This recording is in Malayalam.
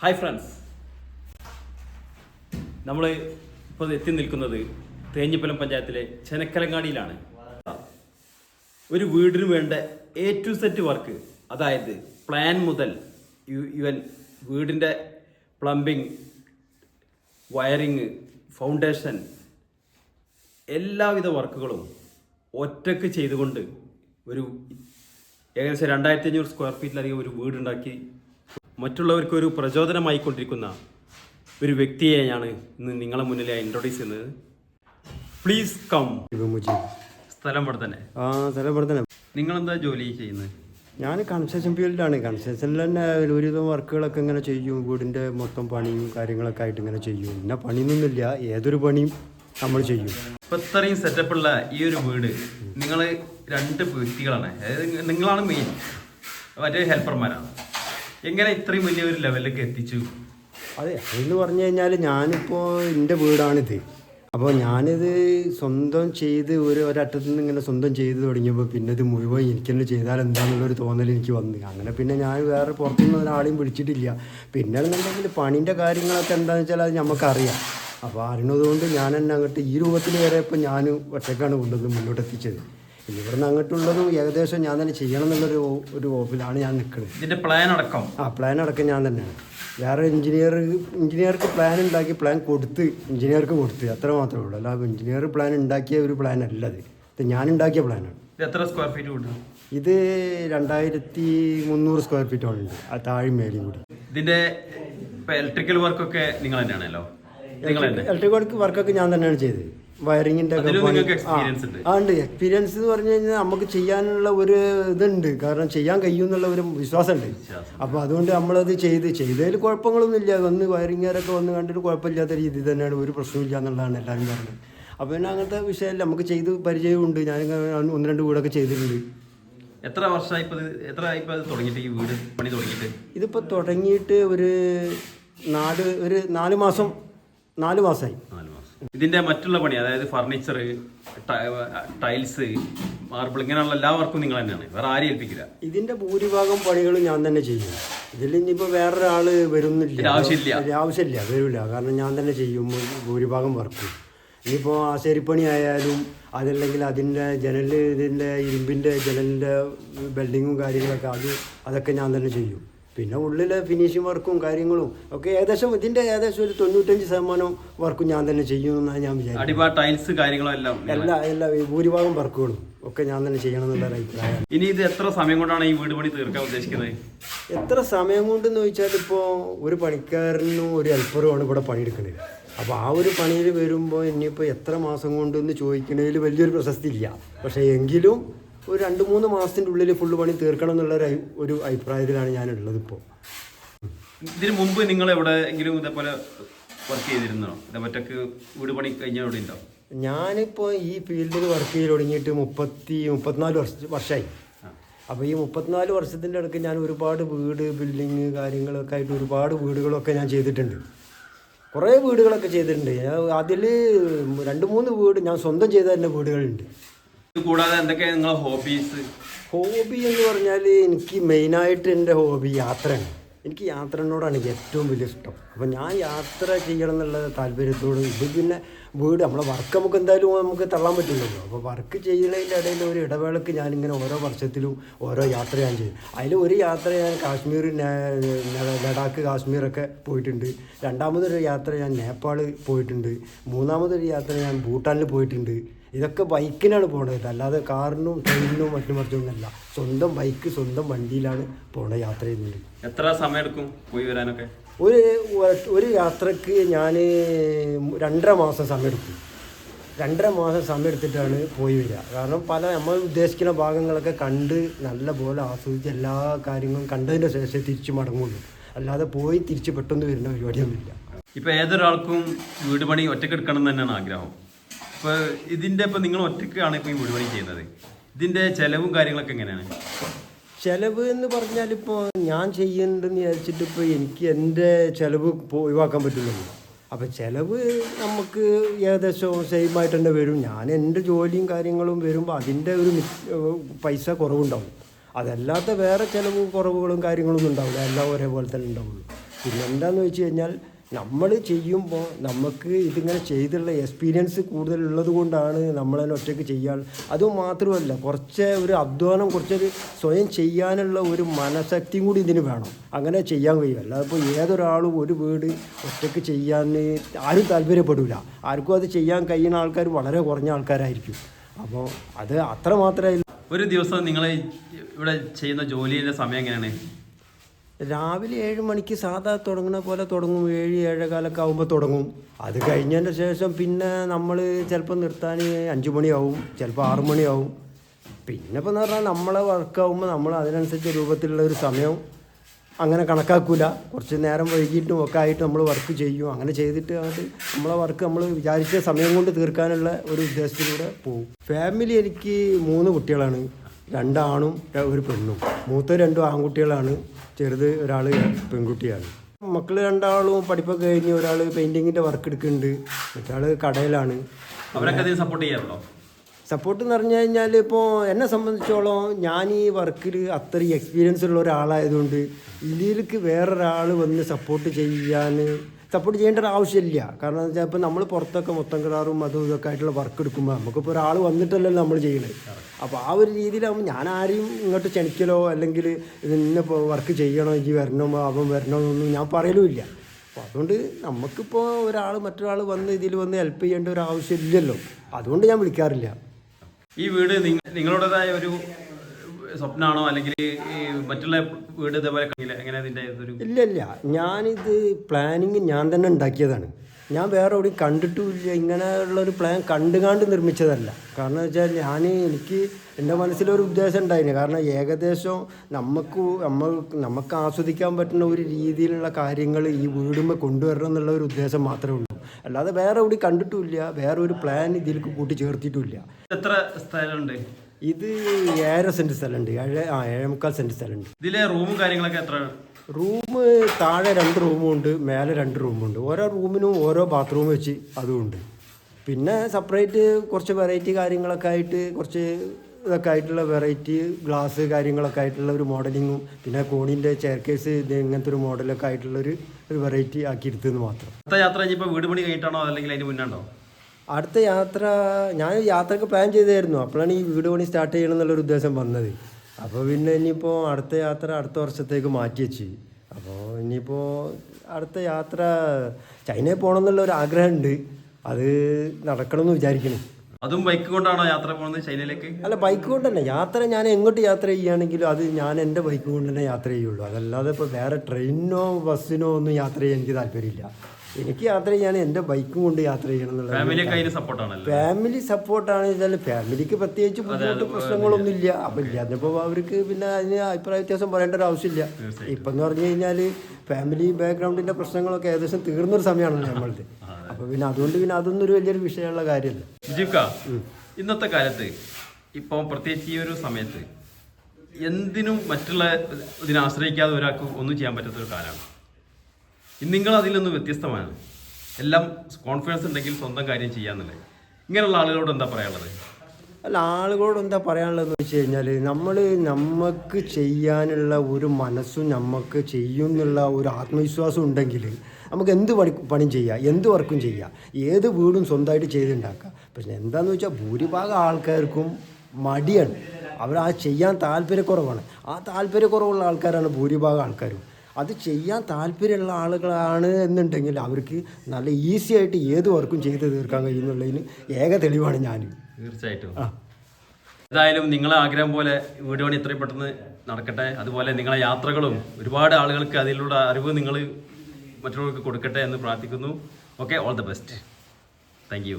ഹായ് ഫ്രണ്ട്സ് നമ്മൾ ഇപ്പോൾ എത്തി നിൽക്കുന്നത് തേഞ്ഞിപ്പലം പഞ്ചായത്തിലെ ചെനക്കലങ്ങാടിയിലാണ്. ഒരു വീടിന് വേണ്ട എ ടു സെറ്റ് വർക്ക് അതായത് പ്ലാൻ മുതൽ ഇവൻ വീടിന്റെ പ്ലംബിംഗ് വയറിങ് ഫൗണ്ടേഷൻ എല്ലാവിധ വർക്കുകളും ഒറ്റയ്ക്ക് ചെയ്തുകൊണ്ട് ഒരു ഏകദേശം രണ്ടായിരത്തി അഞ്ഞൂറ് സ്ക്വയർ ഫീറ്റിലധികം ഒരു വീടുണ്ടാക്കി മറ്റുള്ളവർക്ക് ഒരു പ്രചോദനമായിക്കൊണ്ടിരിക്കുന്ന ഒരു വ്യക്തിയെയാണ് ഇന്ന് നിങ്ങളെ മുന്നിൽ ഇൻട്രൊഡ്യൂസ് ചെയ്യുന്നത്. പ്ലീസ് കം സ്ഥലം ഇവിടെ തന്നെ ആ സ്ഥലം ഇവിടെ തന്നെ നിങ്ങളെന്താ ജോലി ചെയ്യുന്നത് ഞാൻ കൺസ്ട്രക്ഷൻ ഫീൽഡാണ് കൺസ്ട്രക്ഷനിൽ തന്നെ ഒരുവിധം വർക്കുകളൊക്കെ ഇങ്ങനെ ചെയ്യും. വീടിന്റെ മൊത്തം പണിയും കാര്യങ്ങളൊക്കെ ആയിട്ട് ഇങ്ങനെ ചെയ്യും. പിന്നെ പണിയൊന്നുമില്ല. ഏതൊരു പണിയും നമ്മൾ ചെയ്യും. ഇപ്പം ഇത്രയും സെറ്റപ്പുള്ള ഈ ഒരു വീട് നിങ്ങൾ രണ്ട് വ്യക്തികളാണ്. അതായത് നിങ്ങളാണ് മെയിൻ മറ്റേ ഹെൽപ്പർമാരാണ് എങ്ങനെ ഇത്രയും വലിയ ഒരു ലെവലിലേക്ക് എത്തിച്ചു? അതെ അതെന്ന് പറഞ്ഞു കഴിഞ്ഞാൽ ഞാനിപ്പോൾ എന്റെ വീടാണിത്. അപ്പോൾ ഞാനിത് സ്വന്തം ചെയ്ത് ഒരു ഒരറ്റത്ത് നിന്ന് ഇങ്ങനെ സ്വന്തം ചെയ്ത് തുടങ്ങിയപ്പോൾ പിന്നെ ഇത് മുഴുവൻ എനിക്കെന്നെ ചെയ്താൽ എന്താണെന്നുള്ളൊരു തോന്നൽ എനിക്ക് വന്നു. അങ്ങനെ പിന്നെ ഞാൻ വേറെ പുറത്തുനിന്ന് ഒരാളെയും വിളിച്ചിട്ടില്ല. പിന്നെ എന്നുണ്ടെങ്കിൽ പണീന്റെ കാര്യങ്ങളൊക്കെ എന്താണെന്ന് വെച്ചാൽ അത് നമുക്കറിയാം. അപ്പോൾ അറിയുന്നതുകൊണ്ട് ഞാൻ തന്നെ അങ്ങോട്ട് ഈ രൂപത്തിൽ വരെ ഇപ്പം ഞാൻ ഒറ്റക്കാണ് കൊണ്ടുവന്ന് മുന്നോട്ട് ഇനി ഇവിടുന്ന് അങ്ങോട്ടുള്ളതും ഏകദേശം ഞാൻ തന്നെ ചെയ്യണം എന്നുള്ളൊരു ഒരു ഓഫിലാണ് ഞാൻ നിൽക്കുന്നത്. ഇതിന്റെ പ്ലാൻ അടക്കം? ആ പ്ലാൻ അടക്കം ഞാൻ തന്നെയാണ്. വേറെ എഞ്ചിനീയർ എഞ്ചിനീയർക്ക് പ്ലാൻ ഉണ്ടാക്കി പ്ലാൻ കൊടുത്ത് എഞ്ചിനീയർക്ക് കൊടുത്ത് അത്ര മാത്രമേ ഉള്ളൂ. അല്ല എഞ്ചിനീയർ പ്ലാൻ ഉണ്ടാക്കിയ ഒരു പ്ലാൻ അല്ല അത് ഇത് ഞാൻ ഉണ്ടാക്കിയ പ്ലാനാണ് എത്ര സ്ക്വയർ ഫീറ്റ് ഉണ്ട് ഇത് രണ്ടായിരത്തി മുന്നൂറ് സ്ക്വയർ ഫീറ്റ് ഉണ്ട് ആ താഴെ മേലും കൂടി. ഇതിന്റെ ഇലക്ട്രിക്കൽ വർക്കൊക്കെ നിങ്ങൾ തന്നെയാണല്ലോ? ഇലക്ട്രിക് വർക്ക് വർക്കൊക്കെ ഞാൻ തന്നെയാണ് ചെയ്തത്. വയറിങ്ങിന്റെ അതിലും ആ എക്സ്പീരിയൻസ് ഉണ്ട്. എക്സ്പീരിയൻസ് എന്ന് പറഞ്ഞു കഴിഞ്ഞാൽ നമുക്ക് ചെയ്യാനുള്ള ഒരു ഇതുണ്ട്. കാരണം ചെയ്യാൻ കഴിയും എന്നുള്ള ഒരു വിശ്വാസമുണ്ട്. വിശ്വാസം. അപ്പോൾ അതുകൊണ്ട് നമ്മളത് ചെയ്ത് ചെയ്തതിൽ കുഴപ്പങ്ങളൊന്നുമില്ല. വന്ന് വയറിങ്ങാരൊക്കെ വന്ന് കണ്ടിട്ട് കുഴപ്പമില്ലാത്ത രീതിയിൽ തന്നെയാണ്. ഒരു പ്രശ്നമില്ല എന്നുള്ളതാണ് എല്ലാവരും പറഞ്ഞത്. അപ്പോൾ പിന്നെ അങ്ങനത്തെ വിഷയമല്ല. നമുക്ക് ചെയ്ത് പരിചയമുണ്ട് ഞാൻ ഒന്ന് രണ്ട് വീടൊക്കെ ചെയ്തിട്ടുണ്ട്. എത്ര വർഷമായി ഇതിപ്പോ എത്ര തുടങ്ങിയിട്ട് ഈ വീട് പണി തുടങ്ങിയിട്ട്? ഇതിപ്പോൾ തുടങ്ങിയിട്ട് ഒരു നാല് ഒരു നാല് മാസം നാല് മാസമായി ഇതിന്റെ മറ്റുള്ള പണി അതായത് ഫർണിച്ചർ ടൈൽസ് മാർബിൾ ഇങ്ങനെയുള്ള എല്ലാ വർക്കും നിങ്ങൾ തന്നെയാണ്. വേറെ ആരും ഏൽപ്പിക്കില്ല. ഇതിന്റെ ഭൂരിഭാഗം പണികളും ഞാൻ തന്നെ ചെയ്യും. ഇതിൽ ഇനിയിപ്പോൾ വേറൊരാൾ വരുന്നില്ല. ആവശ്യമില്ല. ആവശ്യമില്ല. വരില്ല കാരണം ഞാൻ തന്നെ ചെയ്യും. ഭൂരിഭാഗം വർക്ക്. ഇനിയിപ്പോൾ ആശേരിപ്പണി ആയാലും അതല്ലെങ്കിൽ അതിന്റെ ജനൽ ഇതിന്റെ ഇരുമ്പിന്റെ ജനലിന്റെ ബെൽഡിങ്ങും കാര്യങ്ങളൊക്കെ അത് അതൊക്കെ ഞാൻ തന്നെ ചെയ്യും. പിന്നെ ഉള്ളിലെ ഫിനിഷിങ് വർക്കും കാര്യങ്ങളും ഒക്കെ ഏകദേശം ഇതിന്റെ ഏകദേശം ഒരു തൊണ്ണൂറ്റഞ്ച് ശതമാനം വർക്കും ഞാൻ തന്നെ ചെയ്യുമെന്നാണ് ഞാൻ വിചാരിക്കുന്നത് ടൈൽസ് കാര്യങ്ങളും എല്ലാം എല്ലാ ഭൂരിഭാഗം വർക്കുകളും ഒക്കെ ഞാൻ തന്നെ ചെയ്യണം എന്നുള്ള അഭിപ്രായമാണ് ഇനി ഇത് എത്ര സമയം കൊണ്ടാണ് ഈ വീട് പണി തീർക്കാൻ ഉദ്ദേശിക്കുന്നത്? എത്ര സമയം കൊണ്ടെന്ന് ചോദിച്ചാൽ ഇപ്പോൾ ഒരു പണിക്കാരനും ഒരു ഹെൽപ്പറുമാണ് ഇവിടെ പണിയെടുക്കുന്നത്. അപ്പോൾ ആ ഒരു പണിയിൽ വരുമ്പോൾ ഇനിയിപ്പോൾ എത്ര മാസം കൊണ്ടെന്ന് ചോദിക്കുന്നതിൽ വലിയൊരു പ്രശസ്തി ഇല്ല പക്ഷെ എങ്കിലും ഒരു രണ്ട് മൂന്ന് മാസത്തിന്റെ ഉള്ളിൽ ഫുള്ള് പണി തീർക്കണം എന്നുള്ള ഒരു അഭിപ്രായത്തിലാണ് ഞാനുള്ളത് ഇപ്പോൾ ഇതിനു മുമ്പ് നിങ്ങൾ എവിടെയെങ്കിലും ഇതേപോലെ വർക്ക് ചെയ്തിരുന്നോ? വീട് പണി കഴിഞ്ഞ എവിടെ ഉണ്ടോ ഞാനിപ്പോൾ ഈ ഫീൽഡിൽ വർക്ക് ചെയ്ത് തുടങ്ങിയിട്ട് മുപ്പത്തി മുപ്പത്തിനാല് വർഷ വർഷമായി അപ്പോൾ ഈ മുപ്പത്തിനാല് വർഷത്തിന്റെ ഇടയ്ക്ക് ഞാൻ ഒരുപാട് വീട് ബിൽഡിങ് കാര്യങ്ങളൊക്കെ ആയിട്ട് ഒരുപാട് വീടുകളൊക്കെ ഞാൻ ചെയ്തിട്ടുണ്ട്. കുറേ വീടുകളൊക്കെ ചെയ്തിട്ടുണ്ട്. അതിൽ രണ്ട് മൂന്ന് വീട് ഞാൻ സ്വന്തം ചെയ്ത തന്നെ വീടുകളുണ്ട്. കൂടാതെ എന്തൊക്കെയാണ് നിങ്ങളെ ഹോബീസ് ഹോബി എന്ന് പറഞ്ഞാൽ എനിക്ക് മെയിനായിട്ട് എന്റെ ഹോബി യാത്രയാണ്. എനിക്ക് യാത്രനോടാണ് ഏറ്റവും വലിയ ഇഷ്ടം. അപ്പോൾ ഞാൻ യാത്ര ചെയ്യണം എന്നുള്ള താല്പര്യത്തോട് ഇത് പിന്നെ വീട്. നമ്മളെ വർക്ക് നമുക്ക് എന്തായാലും നമുക്ക് തള്ളാൻ പറ്റില്ലല്ലോ. അപ്പോൾ വർക്ക് ചെയ്യുന്നതിന്റെ ഇടയിൽ ഒരു ഇടവേളക്ക് ഞാനിങ്ങനെ ഓരോ വർഷത്തിലും ഓരോ യാത്ര ഞാൻ ചെയ്യും അതിൽ ഒരു യാത്ര ഞാൻ കാശ്മീർ ലഡാക്ക് കാശ്മീറൊക്കെ പോയിട്ടുണ്ട്. രണ്ടാമതൊരു യാത്ര ഞാൻ നേപ്പാൾ പോയിട്ടുണ്ട്. മൂന്നാമതൊരു യാത്ര ഞാൻ ഭൂട്ടാനിൽ പോയിട്ടുണ്ട്. ഇതൊക്കെ ബൈക്കിനാണ് പോണത്. അല്ലാതെ കാറിനും ട്രെയിനിനും മറ്റും മറിച്ചൊന്നുമല്ല സ്വന്തം ബൈക്ക് സ്വന്തം വണ്ടിയിലാണ് പോണ യാത്ര ചെയ്യുന്നത്. എത്ര സമയം എടുക്കും പോയി വരാനൊക്കെ? ഒരു ഒരു യാത്രയ്ക്ക് ഞാൻ രണ്ടര മാസം സമയം എടുക്കും രണ്ടര മാസം സമയം എടുത്തിട്ടാണ് പോയി വരിക. കാരണം പല നമ്മൾ ഉദ്ദേശിക്കുന്ന ഭാഗങ്ങളൊക്കെ കണ്ട് നല്ല പോലെ ആസ്വദിച്ച് എല്ലാ കാര്യങ്ങളും കണ്ടതിന് ശേഷം തിരിച്ചു മടങ്ങുള്ളൂ. അല്ലാതെ പോയി തിരിച്ച് പെട്ടെന്ന് വരുന്ന പരിപാടിയൊന്നുമില്ല. ഇപ്പൊ ഏതൊരാൾക്കും വീട് പണി ഒറ്റക്കെടുക്കണം എന്ന് തന്നെയാണ് ആഗ്രഹം. ഇപ്പൊ ഇതിന്റെ ഇപ്പൊ നിങ്ങൾ ഒറ്റക്കാണ് ഇപ്പൊ ഈ വീട് ചെയ്യുന്നത്. ഇതിന്റെ ചെലവും കാര്യങ്ങളൊക്കെ എങ്ങനെയാണ്? ചിലവ് എന്ന് പറഞ്ഞാൽ ഇപ്പോൾ ഞാൻ ചെയ്യുന്നുണ്ടെന്ന് വിചാരിച്ചിട്ട് ഇപ്പോൾ എനിക്ക് എന്റെ ചിലവ് ഒഴിവാക്കാൻ പറ്റില്ലല്ലോ അപ്പോൾ ചിലവ് നമുക്ക് ഏകദേശം സെയിം ആയിട്ട് തന്നെ വരും. ഞാൻ എന്റെ ജോലിയും കാര്യങ്ങളും വരുമ്പോൾ അതിന്റെ ഒരു പൈസ കുറവുണ്ടാവും. അതല്ലാത്ത വേറെ ചിലവ് കുറവുകളും കാര്യങ്ങളൊന്നും ഉണ്ടാവില്ല. എല്ലാം ഒരേപോലെ തന്നെ ഉണ്ടാവുള്ളൂ. പിന്നെ എന്താണെന്ന് വെച്ച് കഴിഞ്ഞാൽ നമ്മൾ ചെയ്യുമ്പോൾ നമുക്ക് ഇതിങ്ങനെ ചെയ്തുള്ള എക്സ്പീരിയൻസ് കൂടുതലുള്ളത് കൊണ്ടാണ് നമ്മളതിനെ ഒറ്റയ്ക്ക് ചെയ്യാൻ അതും മാത്രമല്ല കുറച്ച് ഒരു അധ്വാനം കുറച്ചൊരു സ്വയം ചെയ്യാനുള്ള ഒരു മനഃശക്തിയും കൂടി ഇതിന് വേണം. അങ്ങനെ ചെയ്യാൻ കഴിയും. അല്ലാതെ ഇപ്പോൾ ഏതൊരാളും ഒരു വീട് ഒറ്റയ്ക്ക് ചെയ്യാൻ ആരും താല്പര്യപ്പെടില്ല ആർക്കും അത് ചെയ്യാൻ കഴിയുന്ന ആൾക്കാർ വളരെ കുറഞ്ഞ ആൾക്കാരായിരിക്കും. അപ്പോൾ അത് അത്ര ഒരു ദിവസം നിങ്ങളെ ഇവിടെ ചെയ്യുന്ന ജോലിയുടെ സമയം എങ്ങനെയാണ്? രാവിലെ ഏഴ് മണിക്ക് സാധാ തുടങ്ങുന്ന പോലെ തുടങ്ങും. ഏഴ് ഏഴേകാലൊക്കെ ആകുമ്പോൾ തുടങ്ങും. അത് കഴിഞ്ഞതിന്റെ ശേഷം പിന്നെ നമ്മൾ ചിലപ്പോൾ നിർത്താൻ അഞ്ച് മണിയാവും ചിലപ്പോൾ ആറു മണിയാവും. പിന്നെ ഇപ്പോൾ എന്ന് പറഞ്ഞാൽ നമ്മളെ വർക്കാവുമ്പോൾ നമ്മൾ അതിനനുസരിച്ച് രൂപത്തിലുള്ള ഒരു സമയം അങ്ങനെ കണക്കാക്കില്ല കുറച്ച് നേരം വൈകിട്ടും ഒക്കെ ആയിട്ട് നമ്മൾ വർക്ക് ചെയ്യും. അങ്ങനെ ചെയ്തിട്ട് അത് നമ്മളെ വർക്ക് നമ്മൾ വിചാരിച്ച സമയം കൊണ്ട് തീർക്കാനുള്ള ഒരു ഉദ്ദേശത്തിലൂടെ പോകും ഫാമിലി എനിക്ക് മൂന്ന് കുട്ടികളാണ്. രണ്ടാണും ഒരു പെണ്ണും. മൂത്ത രണ്ടും ആൺകുട്ടികളാണ്. ചെറുത് ഒരാൾ പെൺകുട്ടിയാണ്. മക്കൾ രണ്ടാളും പഠിപ്പൊക്കെ കഴിഞ്ഞ് ഒരാൾ പെയിന്റിങ്ങിന്റെ വർക്ക് എടുക്കുന്നുണ്ട്. മറ്റാൾ കടയിലാണ്. അവരൊക്കെ സപ്പോർട്ട് ചെയ്യാറുണ്ടോ? സപ്പോർട്ട് എന്ന് പറഞ്ഞു കഴിഞ്ഞാൽ ഇപ്പോൾ എന്നെ സംബന്ധിച്ചോളം ഞാൻ ഈ വർക്കിൽ അത്രയും എക്സ്പീരിയൻസ് ഉള്ള ഒരാളായതുകൊണ്ട് ഇതിലേക്ക് വേറൊരാൾ വന്ന് സപ്പോർട്ട് ചെയ്യാൻ സപ്പോർട്ട് ചെയ്യേണ്ട ഒരു ആവശ്യമില്ല. കാരണം വെച്ചാൽ ഇപ്പോൾ നമ്മൾ പുറത്തൊക്കെ മൊത്തം കിടാറും അതും ഇതൊക്കെ ആയിട്ടുള്ള വർക്ക് എടുക്കുമ്പോൾ നമുക്കിപ്പോൾ ഒരാൾ വന്നിട്ടല്ലല്ലോ നമ്മൾ ചെയ്യണത് അപ്പോൾ ആ ഒരു രീതിയിലാകുമ്പോൾ ഞാൻ ആരെയും ഇങ്ങോട്ട് ക്ഷണിക്കലോ അല്ലെങ്കിൽ ഇന്നിപ്പോൾ വർക്ക് ചെയ്യണോ ഇനി വരണോ അവൻ വരണോ എന്നൊന്നും ഞാൻ പറയലുമില്ല അപ്പോൾ അതുകൊണ്ട് നമുക്കിപ്പോൾ ഒരാൾ മറ്റൊരാൾ വന്ന് ഇതിൽ വന്ന് ഹെൽപ്പ് ചെയ്യേണ്ട ഒരു ആവശ്യമില്ലല്ലോ. അതുകൊണ്ട് ഞാൻ വിളിക്കാറില്ല. ഈ വീട് നിങ്ങ- നിങ്ങളുടേതായ ഒരു സ്വപ്നമാണോ അല്ലെങ്കിൽ മറ്റുള്ള വീട് ഇതേപോലെ? എങ്ങനെ അതിന്റെ ഇല്ല ഇല്ല. ഞാനിത് പ്ലാനിങ് ഞാൻ തന്നെ ഉണ്ടാക്കിയതാണ്. ഞാൻ വേറെ എവിടെയും കണ്ടിട്ടുമില്ല. ഇങ്ങനെയുള്ളൊരു പ്ലാൻ കണ്ടുകാണ്ട് നിർമ്മിച്ചതല്ല. കാരണം വെച്ചാൽ ഞാൻ എനിക്ക് എന്റെ മനസ്സിലൊരു ഉദ്ദേശം ഉണ്ടായിരുന്നു കാരണം ഏകദേശം നമുക്ക് നമ്മൾ നമുക്ക് ആസ്വദിക്കാൻ പറ്റുന്ന ഒരു രീതിയിലുള്ള കാര്യങ്ങൾ ഈ വീടുമ്പോൾ കൊണ്ടുവരണം എന്നുള്ള ഒരു ഉദ്ദേശം മാത്രമേ ഉള്ളൂ. അല്ലാതെ വേറെ എവിടെയും കണ്ടിട്ടുമില്ല. വേറെ ഒരു പ്ലാൻ ഇതിലേക്ക് കൂട്ടി ചേർത്തിട്ടുമില്ല. എത്ര സ്ഥലമുണ്ട്? ഇത് ഏഴര സെന്റ് സ്ഥലമുണ്ട്. ഏഴ് ആ ഏഴേ മുക്കാൽ സെന്റ് സ്ഥലമുണ്ട്. ഇതിലെ റൂമും കാര്യങ്ങളൊക്കെ എത്ര റൂം താഴെ രണ്ട് റൂമും ഉണ്ട് മേലെ രണ്ട് റൂമും ഉണ്ട്. ഓരോ റൂമിനും ഓരോ ബാത്റൂം വെച്ച് അതുമുണ്ട് പിന്നെ സെപ്പറേറ്റ് കുറച്ച് വെറൈറ്റി കാര്യങ്ങളൊക്കെ ആയിട്ട് കുറച്ച് ഇതൊക്കെ ആയിട്ടുള്ള വെറൈറ്റി ഗ്ലാസ് കാര്യങ്ങളൊക്കെ ആയിട്ടുള്ള ഒരു മോഡലിങ്ങും പിന്നെ കോണിന്റെ ചെയർക്കേസ് ഇത് ഇങ്ങനത്തെ ഒരു മോഡലൊക്കെ ആയിട്ടുള്ള ഒരു വെറൈറ്റി ആക്കി എടുത്തെന്ന് മാത്രം. അടുത്ത യാത്ര വീട് പണി കഴിഞ്ഞിട്ടാണോ? അല്ലെങ്കിൽ അതിന് മുന്നുണ്ടോ അടുത്ത യാത്ര ഞാൻ യാത്രയ്ക്ക് പ്ലാൻ ചെയ്തായിരുന്നു. അപ്പോഴാണ് ഈ വീട് പണി സ്റ്റാർട്ട് ചെയ്യണം എന്നുള്ളൊരു ഉദ്ദേശം വന്നത്. അപ്പോൾ പിന്നെ ഇനിയിപ്പോൾ അടുത്ത യാത്ര അടുത്ത വർഷത്തേക്ക് മാറ്റി വെച്ച്. അപ്പോൾ ഇനിയിപ്പോൾ അടുത്ത യാത്ര ചൈനയിൽ പോകണം എന്നുള്ള ഒരു ആഗ്രഹമുണ്ട്. അത് നടക്കണമെന്ന് വിചാരിക്കണം അതും ബൈക്ക് കൊണ്ടാണോ യാത്ര പോകുന്നത് ചൈനയിലേക്ക്? അല്ല ബൈക്ക് കൊണ്ട് തന്നെ യാത്ര ഞാൻ എങ്ങോട്ട് യാത്ര ചെയ്യുകയാണെങ്കിലും അത് ഞാൻ എന്റെ ബൈക്ക് കൊണ്ട് തന്നെ യാത്ര ചെയ്യുള്ളൂ. അതല്ലാതെ ഇപ്പോൾ വേറെ ട്രെയിനിനോ ബസ്സിനോ ഒന്നും യാത്ര ചെയ്യാൻ എനിക്ക് താല്പര്യമില്ല. എനിക്ക് യാത്ര ചെയ്യാൻ എന്റെ ബൈക്കും കൊണ്ട് യാത്ര ചെയ്യണം എന്നുള്ളത് ഫാമിലി സപ്പോർട്ടാണ് വെച്ചാൽ ഫാമിലിക്ക് പ്രത്യേകിച്ച് ബുദ്ധിമുട്ട് പ്രശ്നങ്ങളൊന്നും ഇല്ല അപ്പം ഇല്ലാത്തപ്പോൾ അവർക്ക് പിന്നെ അതിന് അഭിപ്രായ വ്യത്യാസം പറയേണ്ട ഒരു ആവശ്യമില്ല. ഇപ്പം എന്ന് പറഞ്ഞു കഴിഞ്ഞാൽ ഫാമിലി ബാക്ക്ഗ്രൗണ്ടിന്റെ പ്രശ്നങ്ങളൊക്കെ ഏകദേശം തീർന്നൊരു സമയമാണല്ലോ നമ്മളത് അപ്പോൾ പിന്നെ അതുകൊണ്ട് പിന്നെ അതൊന്നും ഒരു വലിയൊരു വിഷയമുള്ള കാര്യമല്ല. ഇന്നത്തെ കാലത്ത് ഇപ്പം പ്രത്യേകിച്ച് ഈ ഒരു സമയത്ത് എന്തിനും മറ്റുള്ള ഇതിനെ ആശ്രയിക്കാതെ ഒരാൾക്ക് ഒന്നും ചെയ്യാൻ പറ്റാത്ത ഒരു കാലമാണ്. നിങ്ങൾ അതിൽ നിന്ന് വ്യത്യസ്തമാണ് എല്ലാം കോൺഫിഡൻസ് ഉണ്ടെങ്കിൽ സ്വന്തം കാര്യം ചെയ്യാന്നുള്ളത്. ഇങ്ങനെയുള്ള ആളുകളോട് എന്താ പറയാനുള്ളത്? അല്ല ആളുകളോട് എന്താ പറയാനുള്ളതെന്ന് വെച്ച് കഴിഞ്ഞാൽ നമ്മൾ നമുക്ക് ചെയ്യാനുള്ള ഒരു മനസ്സും നമുക്ക് ചെയ്യും എന്നുള്ള ഒരു ആത്മവിശ്വാസം ഉണ്ടെങ്കിൽ നമുക്ക് എന്ത് പണി പണിയും ചെയ്യാം? എന്ത് വർക്കും ചെയ്യാം? ഏത് വീടും സ്വന്തമായിട്ട് ചെയ്തുണ്ടാക്കാം? പക്ഷെ എന്താണെന്ന് വെച്ചാൽ ഭൂരിഭാഗം ആൾക്കാർക്കും മടിയാണ്. അവർ ആ ചെയ്യാൻ താല്പര്യക്കുറവാണ്. ആ താല്പര്യക്കുറവുള്ള ആൾക്കാരാണ് ഭൂരിഭാഗം ആൾക്കാരും. അത് ചെയ്യാൻ താല്പര്യമുള്ള ആളുകളാണ് എന്നുണ്ടെങ്കിൽ അവർക്ക് നല്ല ഈസി ആയിട്ട് ഏത് വർക്കും ചെയ്ത് തീർക്കാൻ കഴിയുന്നുള്ളതിന് ഏക തെളിവാണ് ഞാൻ തീർച്ചയായിട്ടും. ഏതായാലും നിങ്ങളെ ആഗ്രഹം പോലെ വീട് പണി എത്രയും പെട്ടെന്ന് നടക്കട്ടെ. അതുപോലെ നിങ്ങളെ യാത്രകളും ഒരുപാട് ആളുകൾക്ക് അതിലുള്ള അറിവ് നിങ്ങൾ മറ്റുള്ളവർക്ക് കൊടുക്കട്ടെ എന്ന് പ്രാർത്ഥിക്കുന്നു. Okay all the best thank you